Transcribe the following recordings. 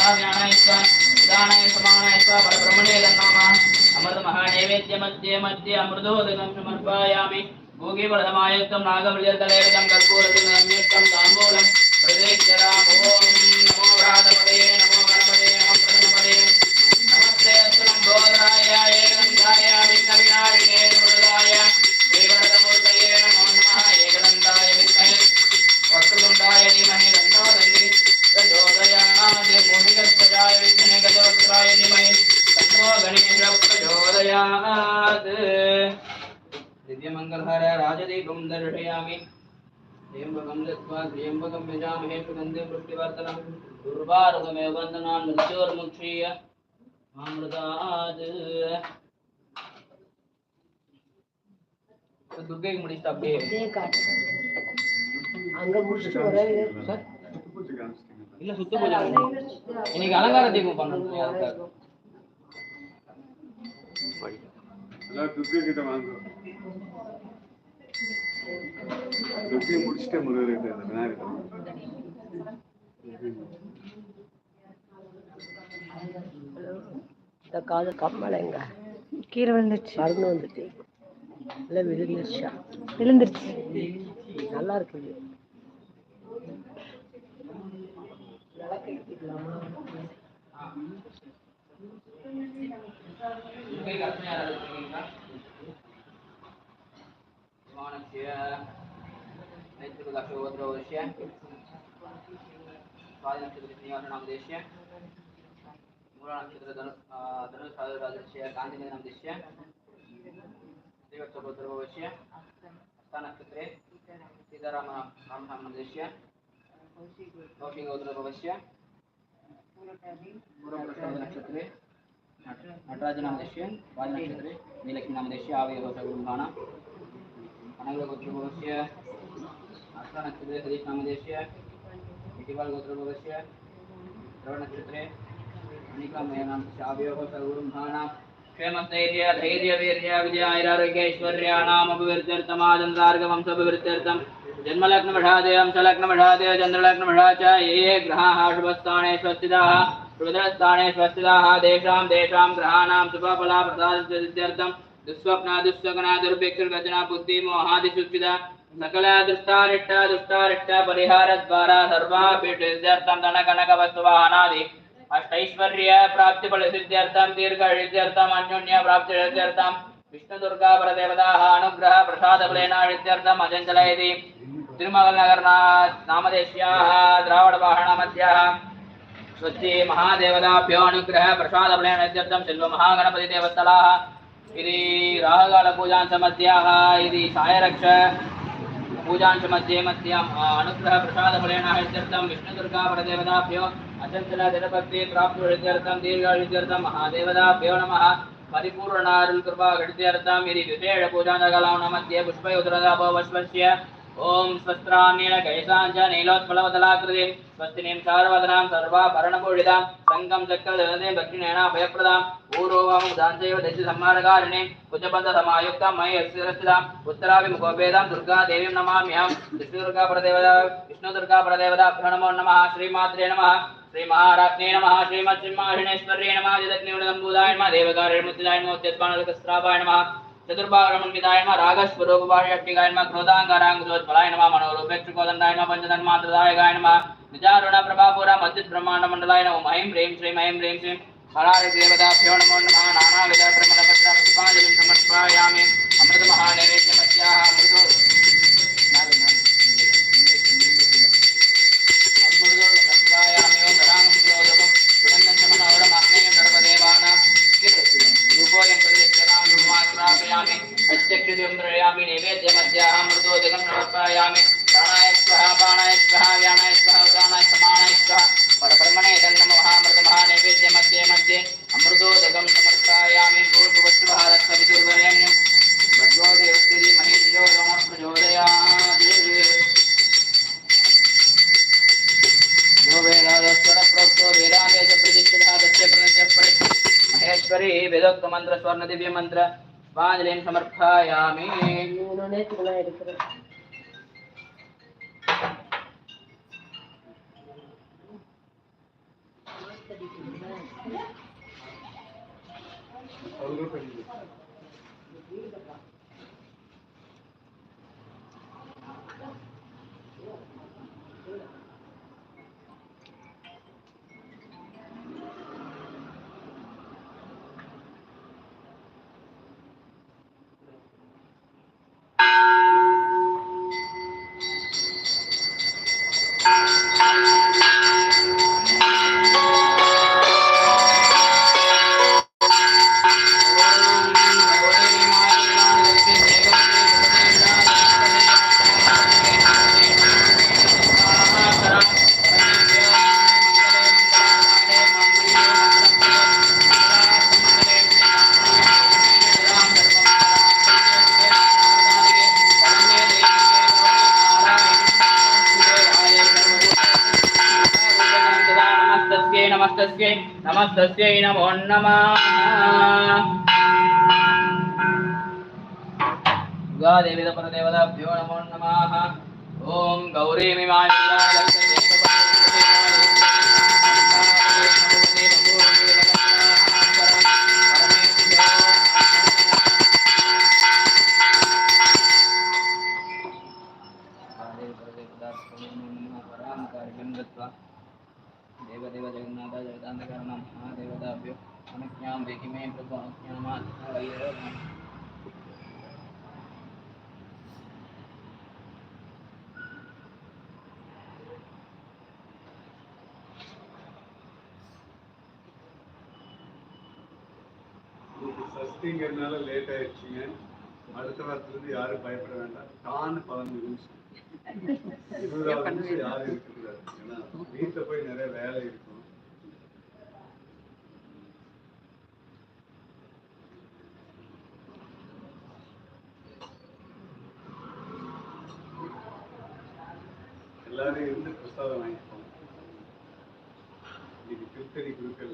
स्वाहा व्यानाय स्वाहा उदानाय समानाय स्वाहा परब्रह्मणे तन्नामः अमृतमहानैवेद्यमध्ये मध्ये अमृतोदकं समर्पयामि भोगे वर्धमायुक्तं नागमृजतलेरकं कर्पूरतिनम्युक्तं राजदीपं दर्शयामि त्र्यम्बकं दत्त्वा त्र्यम्बकं यजामहे सुगन्धिं पुष्टिवर्धनं दुर्वारुकमेव वन्दनान् मृत्योर्मुक्षीय மாமிருதாது துர்கைக்கு முடிச்சுட்டு அப்படியே இதே காட்டு அங்க முடிச்சுட்டு வர சார் இல்ல சுத்த பூஜை பண்ணணும். இன்னைக்கு அலங்கார தீபம் பண்ணணும் அதுக்காக எல்லாம் துர்கை கிட்ட வாங்க துர்கை முடிச்சுட்டே முருகர் கிட்ட அந்த விநாயகர் இந்த காது கம்மலைங்க கீழே விழுந்துருச்சு. மருந்து வந்துட்டு இல்லை விழுந்துருச்சா? விழுந்துருச்சு. நல்லா இருக்குது. się ರೈತರು ಲಕ್ಷ ಹೋದ್ರ ವರ್ಷ ಸ್ವಾದಿ ನಕ್ಷತ್ರಕ್ಕೆ ನಿವಾರ ನಮ್ಮ ದೇಶ ಮೂಲ ನಕ್ಷತ್ರ ಧನು ಧನು ಸಾವಿರ ದೇಶ ಗಾಂಧಿನಗರ ನಮ್ಮ ದೇಶ ದೇವತ್ವ ಧ್ರುವ ವರ್ಷ ಹಸ್ತ ನಕ್ಷತ್ರ ಸೀತಾರಾಮ ರಾಮ ನಮ್ಮ ದೇಶ ಕೌಶಿಕ ಹೋದ್ರ ಭವಿಷ್ಯ ಪೂರ್ವ ನಕ್ಷತ್ರ ನಟರಾಜ ನಮ್ಮ ದೇಶ ಸ್ವಾದಿ ನಕ್ಷತ್ರ ನೀಲಕ್ಷ್ಮಿ ನಮ್ಮ ದೇಶ ಆವಿಯ ಹೋದ ಗುರುಭಾಣ अनङ्गगोत्रभोगस्य अष्टनक्षत्रे सदीशनामदेशस्य इटिवालगोत्रभोगस्य श्रवणक्षत्रे अनेकमयनामस्य आवयोः सर्वगुरुम्भाणां क्षेमस्थैर्य धैर्यवीर्य विजयायरारोग्यैश्वर्याणामभिवृद्ध्यर्थमादन्दार्गवंसभिवृद्ध्यर्थं जन्मलग्नमठादय अंशलग्नमठादय ये ये ग्रहा शुभस्थाने रुद्रस्थाने ದುಸ್ವಪ್ನ ದುಸ್ವಗನ ದುರ್ಭಿಕ್ಷ ಗಜನ ಬುದ್ಧಿ ಮೋಹಾದಿ ಸುಚಿದ ಸಕಲ ದುಷ್ಟಾರಿಷ್ಟ ದುಷ್ಟಾರಿಷ್ಟ ಪರಿಹಾರ ದ್ವಾರ ಸರ್ವಾಭಿರ್ಥಂ ಧನ ಕನಕ ವಸ್ತುವ ಅನಾದಿ ಅಷ್ಟೈಶ್ವರ್ಯ ಪ್ರಾಪ್ತಿ ಫಲಸಿದ್ಯರ್ಥಂ ದೀರ್ಘ ಇತ್ಯರ್ಥಂ ಅನ್ಯೋನ್ಯ ಪ್ರಾಪ್ತಿ ಇತ್ಯರ್ಥಂ ವಿಷ್ಣು ದುರ್ಗಾ ಪರದೇವತಾಹ ಅನುಗ್ರಹ ಪ್ರಸಾದ ಫಲೇನಾಳಿತ್ಯರ್ಥಂ ಅಜಂಜಲಯತಿ ತಿರುಮಲ ನಗರನ ನಾಮದೇಶ್ಯಾಹ ದ್ರಾವಣ ವಾಹನ ಮಧ್ಯಾಹ ಸ್ವಸ್ತಿ ಮಹಾದೇವತಾಭ್ಯೋ ಅನುಗ್ರಹ ಪ್ರಸಾದ ಫಲೇನಾಳಿತ್ಯರ್ಥಂ ಶಿಲ್ವ ಮಹಾಗಣಪತಿ ದೇವಸ್ಥಲಾಹ इति राहकालपूजान्तमध्याः इति सायरक्ष पूजान्तमध्ये मध्याम् अनुग्रहप्रसादफलेन इत्यर्थं विष्णुदुर्गापरदेवताभ्यो अचञ्चलजनभक्तिप्राप्तुरित्यर्थं दीर्घायुत्यर्थं महादेवताभ्यो नमः परिपूर्णारुल्कृपा घटित्यर्थं यदि विशेषपूजान्तकलाम्नमध्ये पुष्पयोधरदापवश्वस्य కైసాంచ నీలోత్పలవదలాకృతి స్వస్తినీం సారవదనాం సర్వాభరణభూషితాం సంగం చక్రధనదే దక్షిణేన భయప్రదాం పూర్వముదాంచైవ దశ సంహారకారిణి కుజబద్ధ సమాయుక్తం మయి అస్థిరస్థితాం ఉత్తరాభిముఖోపేదాం దుర్గా దేవీం నమామ్యహం విష్ణుదుర్గా పరదేవత విష్ణుదుర్గా పరదేవతాభ్యో నమో నమః శ్రీమాత్రే నమః శ్రీ మహారాజ్ఞే నమః శ్రీమత్ సింహాషిణేశ్వర్యే నమః జగజ్ఞూడదంబూదాయ నమః దేవకార్యముద్రాయ నమః ఉద్యత్మానలకస్త్రాపాయ నమః విధాయమ రాగస్వరూప రాగస్వరూపభాష్యగాయ నమ క్రోధాంగారాంగుజోజ్వలాయ నమ మనోరూపేక్షకోదండాయ నమ పంచధన్మాత్రదాయకాయ నమ నిజారుణ ప్రభాపుర మధ్య బ్రహ్మాండ మండలాయ నమ మహిం హ్రీం శ్రీం ఐం హ్రీం శ్రీం హరాయ దేవతాభ్యో నమో నమ నానావిధ ప్రమలపత్ర పుష్పాంజలిం సమర్పయామి అమృత మహానైవేద్యమస్యాహ అమృతో मंत्र स्वर्ण दिव्य मंत्र वांजलिम समर्पयामि ಸಮಸ್ತಸ್ಯೈ ನಮೋ ನಮ ಗುಗಾದೇವಿ ದೇವದ ಭ್ಯೋ ನಮೋ ನಮಃ ಓಂ ಗೌರಿ ಮಿಮಾಂಸಾ ಲಕ್ಷ್ಮೀ இன்னைக்கு சஷ்டிங்கிறதுனால லேட் ஆயிடுச்சுங்க. அடுத்த வாரத்துல இருந்து யாரும் பயப்பட வேண்டாம். தான் பதினஞ்சு நிமிஷம் இருபதாவது நிமிஷம் யாரும் இருக்கக்கூடாது ஏன்னா வீட்டுல போய் நிறைய வேலை இருக்கும். எல்லாரும் இருந்து பிரசாதம் வாங்கிப்போம் இன்னைக்கு திருத்தணி குருக்கள்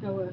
So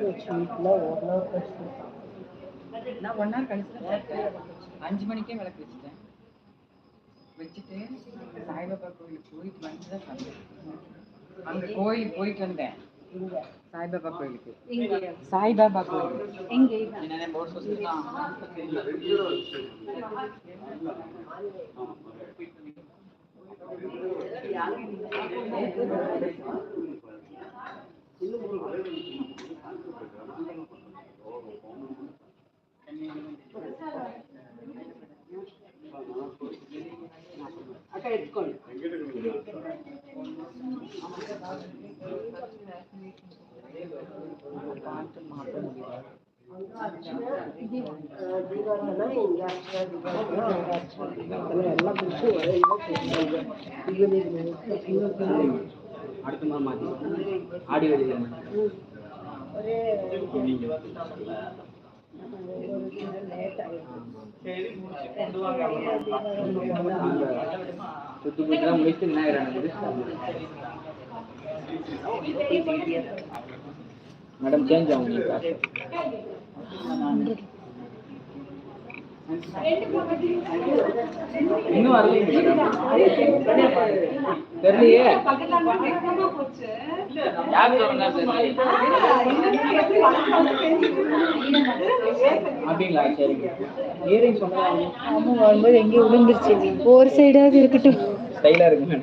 எடுத்து வச்சு வீட்டில் ஓரளவுக்கு வச்சு நான் ஒன் ஹவர் கழிச்சு அஞ்சு மணிக்கே விளக்கு வச்சுட்டேன். வச்சுட்டு சாய்பாபா கோயிலுக்கு போயிட்டு வந்து தான் அங்கே கோயில் போயிட்டு வந்தேன். சாய்பாபா கோயிலுக்கு. சாய்பாபா கோயில் எங்கே என்ன போர்டு பாட்டு மாற்ற முடியல ದೀಪಾವಳಿನ ಹಿಂಗೆ ಹಚ್ಚ ದೀಪಾವಳಿನ ಹಂಗೆ ಹಚ್ಚ ಎಲ್ಲ அடுத்த மாதம் மாற்றி ஆடி வெளியில் சுத்துமுத்தெல்லாம் முடிச்சு விநாயகர் ஆனது மேடம் சேஞ்ச் ஆகும் உங்களுக்கு இன்னும் தெரியலையே. அப்படிங்களா? சரிங்க. இயரிங் சொன்னாங்க வரும்போது எங்கேயோ விழுந்துருச்சு. ஒரு சைடாவது இருக்கட்டும். ஸ்டைலாக இருக்கு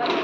ஒரு